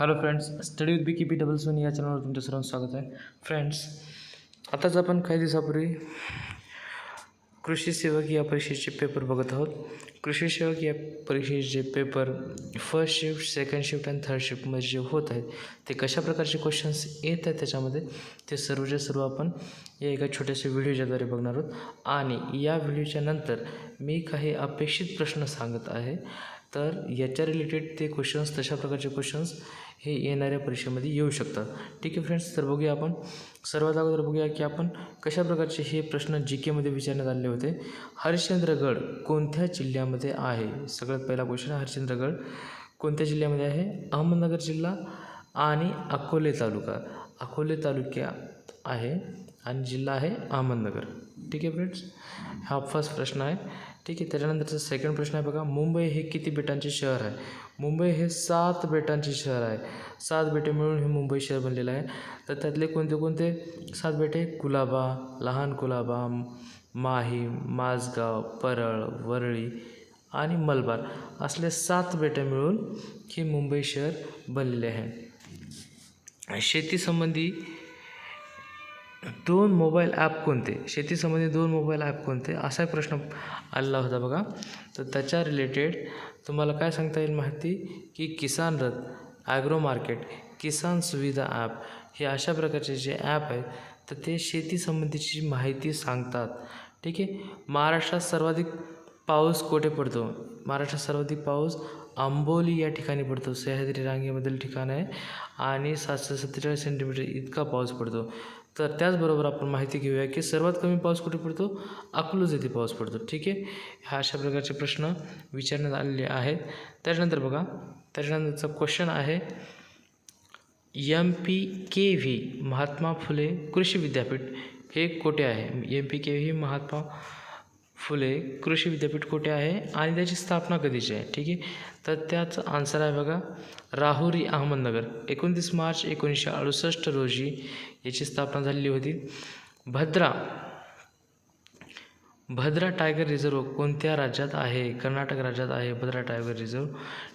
Hello friends study with B K P double सोन या चॅनलवर तुमचं सर्वांचं स्वागत आहे. फ्रेंड्स आताच आपण काही दिवसापूर्वी कृषी सेवक या परीक्षेचे पेपर बघत आहोत. कृषी सेवक या परीक्षेचे paper first shift second shift आणि थर्ड शिफ्टमध्ये जे होत आहेत ते कशा प्रकारचे क्वेश्चन्स येत आहेत त्याच्यामध्ये ते सर्वच्या सर्व आपण या एका छोट्याशा व्हिडिओच्याद्वारे बघणार आहोत. आणि या व्हिडिओच्या नंतर मी काही अपेक्षित प्रश्न सांगत आहे. तर याच्या रिलेटेड ते क्वेश्चन्स तशा प्रकारचे क्वेश्चन्स हे येणाऱ्या परीक्षेमध्ये येऊ शकतात. ठीक आहे फ्रेंड्स तर बघूया आपण. सर्वात अगोदर बघूया की आपण कशा प्रकारचे हे प्रश्न जी केमध्ये विचारण्यात आले होते. हरिश्चंद्रगड कोणत्या जिल्ह्यामध्ये आहे? सगळ्यात पहिला क्वेश्चन हरिश्चंद्रगड कोणत्या जिल्ह्यामध्ये आहे? अहमदनगर जिल्हा आणि अकोले तालुका. अकोले तालुक्यात आहे आणि जिल्हा आहे अहमदनगर. ठीक आहे फ्रेंड्स हा फर्स्ट प्रश्न आहे. ठीक आहे त्याच्यानंतरचा सेकंड प्रश्न आहे बघा मुंबई हे किती बेटांचे शहर आहे? मुंबई हे सात बेटांचे शहर आहे. सात बेटे मिळून हे मुंबई शहर बनलेलं आहे. तर त्यातले कोणते कोणते? सात बेटे? कुलाबा लहान कुलाबा माही माझगाव परळ वरळी आणि मलबार. असले सात बेटे मिळून हे मुंबई शहर बनलेले आहे. शेतीसंबंधी दोन मोबाईल ॲप कोणते? शेतीसंबंधी दोन मोबाईल ॲप कोणते? असा प्रश्न आलेला होता बघा. तर त्याच्या रिलेटेड तुम्हाला काय सांगता येईल माहिती? की किसान रथ ॲग्रो मार्केट किसान सुविधा ॲप हे अशा प्रकारचे जे ॲप आहेत तर ते शेतीसंबंधीची माहिती सांगतात. ठीक आहे? महाराष्ट्रात सर्वाधिक पाऊस कोठे पडतो? महाराष्ट्रात सर्वाधिक पाऊस आंबोली या ठिकाणी पडतो. सह्याद्री रांगेमधील ठिकाण आहे आणि सातशे सत्तेचाळीस सेंटीमीटर इतका पाऊस पडतो. तर त्याचबरोबर आपण माहिती घेऊया की सर्वात कमी पाऊस कुठे पडतो? अकलूज येथे पाऊस पडतो. ठीक आहे? ह्या अशा प्रकारचे प्रश्न विचारण्यात आलेले आहेत. त्याच्यानंतर बघा त्याच्यानंतरचा क्वेश्चन आहे M P K V Mahatma Phule कृषी विद्यापीठ हे कोठे आहे? M P K V Mahatma Phule कृषी विद्यापीठ कुठे आहे आणि त्याची स्थापना कधीची आहे? ठीक आहे? तर त्याचं आन्सर आहे बघा राहुरी अहमदनगर. एकोणतीस मार्च एकोणीसशे अडुसष्ट रोजी याची स्थापना झालेली होती. भद्रा भद्रा टायगर रिझर्व कोणत्या राज्यात आहे? कर्नाटक राज्यात आहे भद्रा टायगर रिझर्व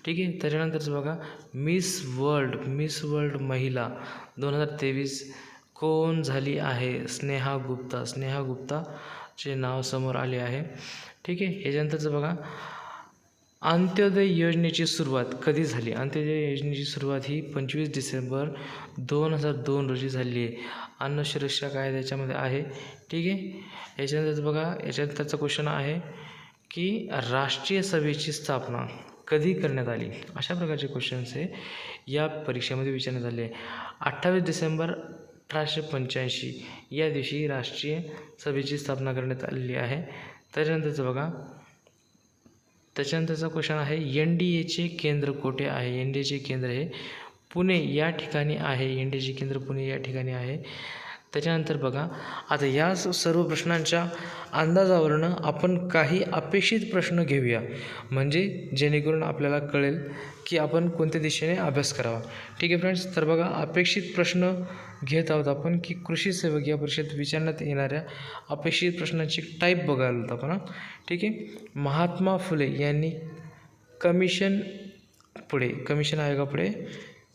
ठीक आहे? त्याच्यानंतरच बघा मिस वर्ल्ड मिस वर्ल्ड महिला दोन हजार तेवीस कोण झाली आहे? स्नेहा गुप्ता. स्नेहा गुप्ता चे नाव समोर आले आहे. ठीक आहे याच्यानंतरचं बघा. अंत्योदय योजनेची सुरुवात कधी झाली? अंत्योदय योजनेची सुरुवात ही पंचवीस डिसेंबर दोन हजार दोन रोजी झाली आहे. अन्न सुरक्षा कायदा याच्यामध्ये आहे. ठीक आहे याच्यानंतरच बघा याच्यानंतरचा क्वेश्चन आहे की राष्ट्रीय सभेची स्थापना कधी करण्यात आली? अशा प्रकारचे क्वेश्चन्स हे या परीक्षेमध्ये विचारण्यात आले. अठ्ठावीस डिसेंबर अठराशे पंच्याऐंशी या दिवशी राष्ट्रीय सभेची स्थापना करण्यात आलेली आहे. त्याच्यानंतरचं बघा. त्याच्यानंतरचा क्वेश्चन आहे एन डी एचे केंद्र कोठे आहे? एन डी एचे केंद्र हे पुणे या ठिकाणी आहे. एन डी एचे केंद्र पुणे या ठिकाणी आहे. त्याच्यानंतर बघा आता या स- सर्व प्रश्नांच्या अंदाजावरनं आपण काही अपेक्षित प्रश्न घेऊया. म्हणजे जेणेकरून आपल्याला कळेल की आपण कोणत्या दिशेने अभ्यास करावा. ठीक आहे फ्रेंड्स तर बघा अपेक्षित प्रश्न घेत आहोत आपण की कृषी सेवक या परिषद विचारण्यात येणाऱ्या अपेक्षित प्रश्नांची टाईप बघायला होतं आपण हां. ठीक आहे? महात्मा फुले यांनी कमिशन पुढे कमिशन आयोगापुढे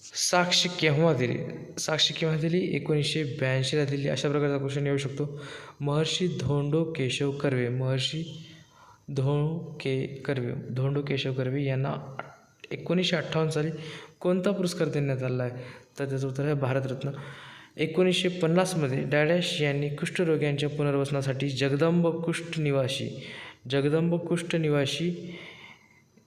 साक्ष केव्हा दिली? साक्ष केव्हा दिली? एकोणीसशे ब्याऐंशीला दिली. अशा प्रकारचा क्वेश्चन येऊ शकतो. महर्षी धोंडो केशव कर्वे महर्षी धो के कर्वे धोंडो केशव कर्वे यांना एकोणीसशे अठ्ठावन्न साली कोणता पुरस्कार देण्यात आला आहे? तर त्याचं उत्तर आहे भारतरत्न. एकोणीसशे पन्नासमध्ये डॅडॅश यांनी कुष्ठरोग्यांच्या पुनर्वसनासाठी जगदंब कुष्ठ निवासी जगदंब कुष्ठ निवासी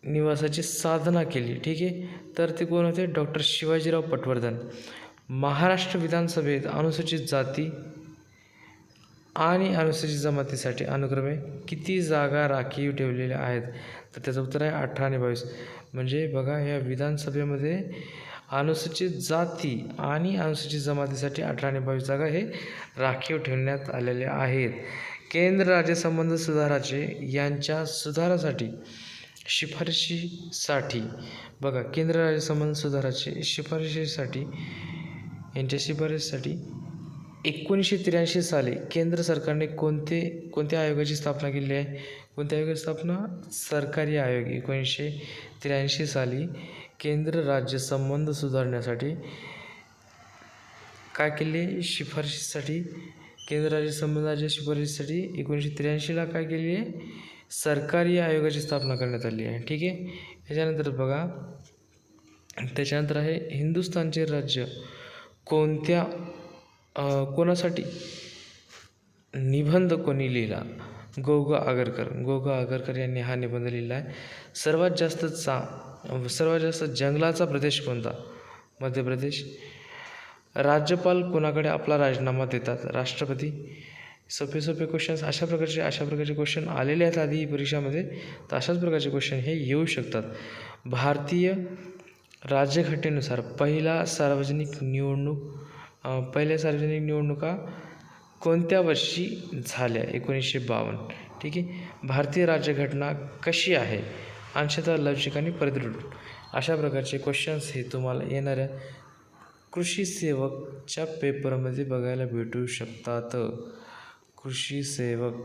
निवासाची साधना केली ठीक आहे? तर ते कोण होते? डॉक्टर शिवाजीराव पटवर्धन. महाराष्ट्र विधानसभेत अनुसूचित जाती आणि अनुसूचित जमातीसाठी अनुक्रमे किती जागा राखीव ठेवलेल्या आहेत? तर त्याचं उत्तर आहे अठरा आणि बावीस. म्हणजे बघा या विधानसभेमध्ये अनुसूचित जाती आणि अनुसूचित जमातीसाठी अठरा आणि बावीस जागा हे राखीव ठेवण्यात आलेल्या आहेत. केंद्र राज्य संबंध सुधाराचे यांच्या सुधारासाठी शिफारशीसाठी बघा केंद्र राज्य संबंध सुधाराचे शिफारशीसाठी यांच्या शिफारशीसाठी एकोणीसशे त्र्याऐंशी साली केंद्र सरकारने कोणते कोणत्या आयोगाची स्थापना केली आहे? कोणत्या आयोगाची स्थापना? सरकारी आयोग. एकोणीसशे त्र्याऐंशी साली केंद्र राज्य संबंध सुधारण्यासाठी काय केले? शिफारशीसाठी केंद्र राज्य संबंधाच्या शिफारशीसाठी एकोणीसशे त्र्याऐंशीला काय केली? आहे सरकारी आयोगाची स्थापना करण्यात आली आहे. ठीक आहे? याच्यानंतर बघा. त्याच्यानंतर आहे हिंदुस्थानचे राज्य कोणत्या कोणासाठी? निबंध कोणी लिहिला? गोगा आगरकर. गोगा आगरकर यांनी हा निबंध लिहिला आहे. सर्वात जास्त चा सर्वात जास्त जंगलाचा प्रदेश कोणता? मध्य प्रदेश. राज्यपाल कोणाकडे आपला राजीनामा देतात? राष्ट्रपती. सोपे सोपे क्वेश्चन्स अशा प्रकारचे अशा प्रकारचे क्वेश्चन आलेले आहेत आधी परीक्षामध्ये. तर अशाच प्रकारचे क्वेश्चन हे येऊ शकतात. भारतीय राज्यघटनेनुसार पहिला सार्वजनिक निवडणूक पहिल्या सार्वजनिक निवडणुका कोणत्या वर्षी झाल्या? एकोणीसशे बावन्न. ठीक आहे? भारतीय राज्यघटना कशी आहे? अंशतः लवचिक आणि परिदृढ अशा प्रकारचे क्वेश्चन्स हे तुम्हाला येणाऱ्या कृषी सेवकच्या पेपरमध्ये बघायला भेटू शकतात. कृषी सेवक.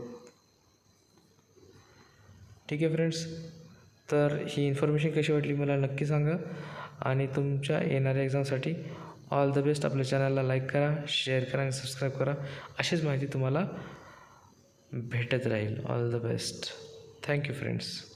ठीक आहे फ्रेंड्स तर ही इन्फॉर्मेशन कशी वाटली मला नक्की सांगा. आणि तुमच्या येणाऱ्या एक्झामसाठी ऑल द बेस्ट आपल्या चॅनलला लाईक करा शेअर करा आणि सबस्क्राईब करा. अशीच माहिती तुम्हाला भेटत राहील. All the best thank you friends